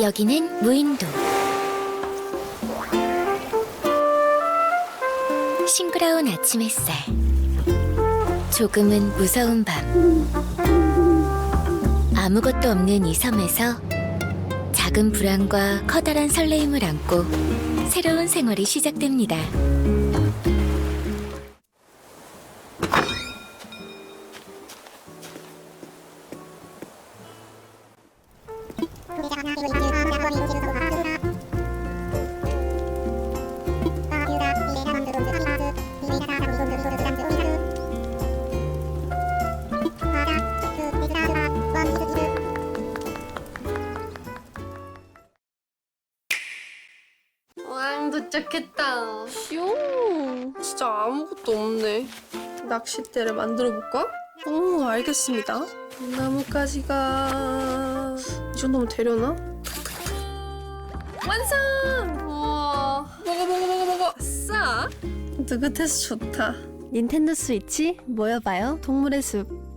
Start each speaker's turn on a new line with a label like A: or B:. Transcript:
A: 여기는 무인도. 싱그러운 아침 햇살. 조금은 무서운 밤. 아무것도 없는 이 섬에서 작은 불안과 커다란 설레임을 안고 새로운 생활이 시작됩니다.
B: 왕 도착했다.
C: 뿅! 진짜 아무것도 없네. 낚싯대를 만들어 볼까? 오, 알겠습니다. 나뭇가지가 이 정도면 되려나? 완성!
B: 우와.
C: 먹어 먹어 먹어 먹어. 아싸! 느긋해서 좋다.
D: 닌텐도 스위치 모여봐요.
C: 동물의 숲